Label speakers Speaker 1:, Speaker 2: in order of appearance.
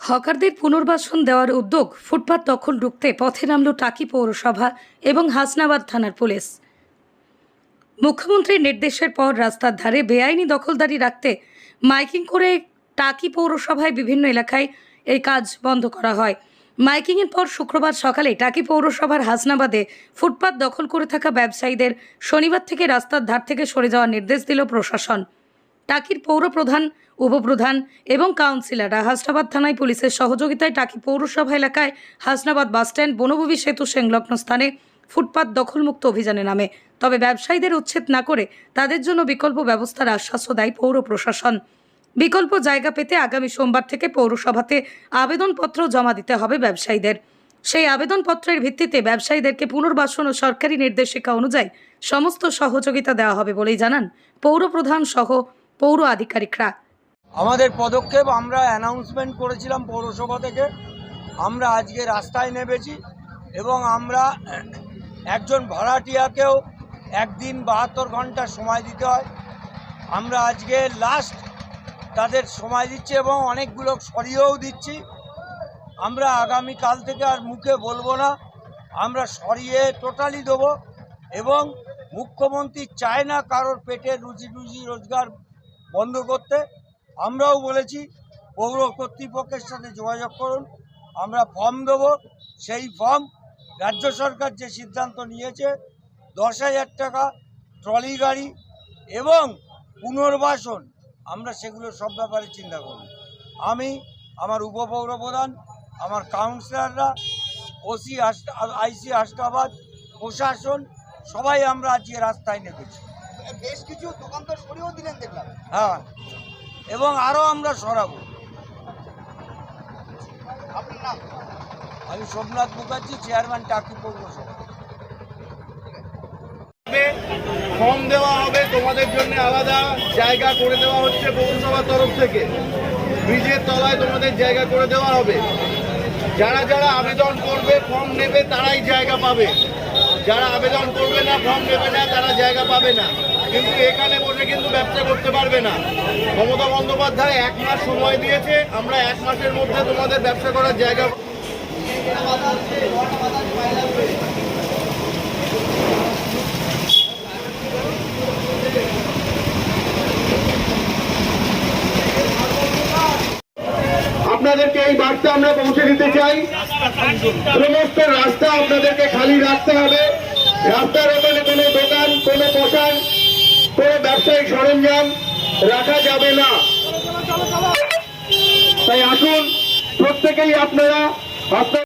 Speaker 1: হকারদের পুনর্বাসন দেওয়ার উদ্যোগ ফুটপাত দখল রুখতে পথে নামল টাকি পৌরসভা এবং হাসনাবাদ থানার পুলিশ। মুখ্যমন্ত্রীর নির্দেশের পর রাস্তার ধারে বেআইনি দখলদারি রাখতে মাইকিং করে টাকি পৌরসভায় বিভিন্ন এলাকায় এই কাজ বন্ধ করা হয়। মাইকিংয়ের পর শুক্রবার সকালে টাকি পৌরসভার হাসনাবাদে ফুটপাত দখল করে থাকা ব্যবসায়ীদের শনিবার থেকে রাস্তার ধার থেকে সরে যাওয়ার নির্দেশ দিল প্রশাসন। টাকির পৌরপ্রধান, উপপ্রধান এবং কাউন্সিলররা হাসনাবাদ থানায় পুলিশের সহযোগিতায় টাকি পৌরসভা এলাকায় হাসনাবাদ বাসস্ট্যান্ড, বনভূমি সেতু সংলগ্ন স্থানে ফুটপাত দখলমুক্ত অভিযানে নামে। তবে ব্যবসায়ীদের উচ্ছেদ না করে তাদের জন্য বিকল্প ব্যবস্থার আশ্বাসও দেয় পৌর প্রশাসন। বিকল্প জায়গা পেতে আগামী সোমবার থেকে পৌরসভাতে আবেদনপত্র জমা দিতে হবে ব্যবসায়ীদের। সেই আবেদনপত্রের ভিত্তিতে ব্যবসায়ীদেরকে পুনর্বাসন ও সরকারি নির্দেশিকা অনুযায়ী সমস্ত সহযোগিতা দেওয়া হবে বলেই জানান পৌরপ্রধান সহ পৌর আধিকারিকরা।
Speaker 2: আমাদের পদক্ষেপ, আমরা অ্যানাউন্সমেন্ট করেছিলাম পৌরসভা থেকে। আমরা আজকে রাস্তায় নেমেছি এবং আমরা একজন ভাড়াটিয়াকেও একদিন বাহাত্তর ঘণ্টা সময় দিতে হয়। আমরা আজকে লাস্ট তাদের সময় দিচ্ছি এবং অনেকগুলো সরিয়েও দিচ্ছি। আমরা আগামী কাল থেকে আর মুখে বলব না। আমরা সরিয়ে টোটালি দেবো এবং মুখ্যমন্ত্রী চায় না কারোর পেটে রুজি রুজি রোজগার বন্ধ করতে, আমরাও বলেছি, পৌর কর্তৃপক্ষের সাথে যোগাযোগ করুন, আমরা ফর্ম দেবো। সেই ফর্ম রাজ্য সরকার যে সিদ্ধান্ত নিয়েছে, দশ হাজার টাকা ট্রলি গাড়ি এবং পুনর্বাসন, আমরা সেগুলো সব ব্যাপারে চিন্তা করব। আমি, আমার উপপৌর প্রধান আমার কাউন্সিলররা, ওসি আইসি হাসনাবাদ প্রশাসন, সবাই আমরা আজকে রাস্তায় নেমেছি।
Speaker 3: বেশ কিছু দোকানদার সরিয়েও দিলেন দেখলাম।
Speaker 2: হ্যাঁ এবং আরও আমরা সরাবো।
Speaker 3: আপনার নাম?
Speaker 2: আমি সোমনাথ মুখার্জি চেয়ারম্যান টাকি পৌরসভা
Speaker 4: ফর্ম দেওয়া হবে তোমাদের জন্য আলাদা জায়গা করে দেওয়া হচ্ছে পৌরসভার তরফ থেকে। ব্রিজের তলায় তোমাদের জায়গা করে দেওয়া হবে। যারা যারা আবেদন করবে ফর্ম নেবে তারাই জায়গা পাবে। যারা আবেদন করবে না ফর্ম নেবে না, তারা জায়গা পাবে না। কিন্তু এখানে বসে কিন্তু ব্যবসা করতে পারবে না। মমতা বন্দ্যোপাধ্যায় এক মাস সময় দিয়েছে, আমরা এক মাসের মধ্যে তোমাদের ব্যবসা করার জায়গা আপনাদেরকে এই বার্তা আমরা পৌঁছে দিতে চাই। সমস্ত রাস্তা আপনাদেরকে খালি রাখতে হবে। রাস্তার ওখানে কোনো দোকান, কোনো পোশাক, কোনো ব্যবসায়িক সরঞ্জাম রাখা যাবে না। তাই আসুন, প্রত্যেকেই আপনারা আপনার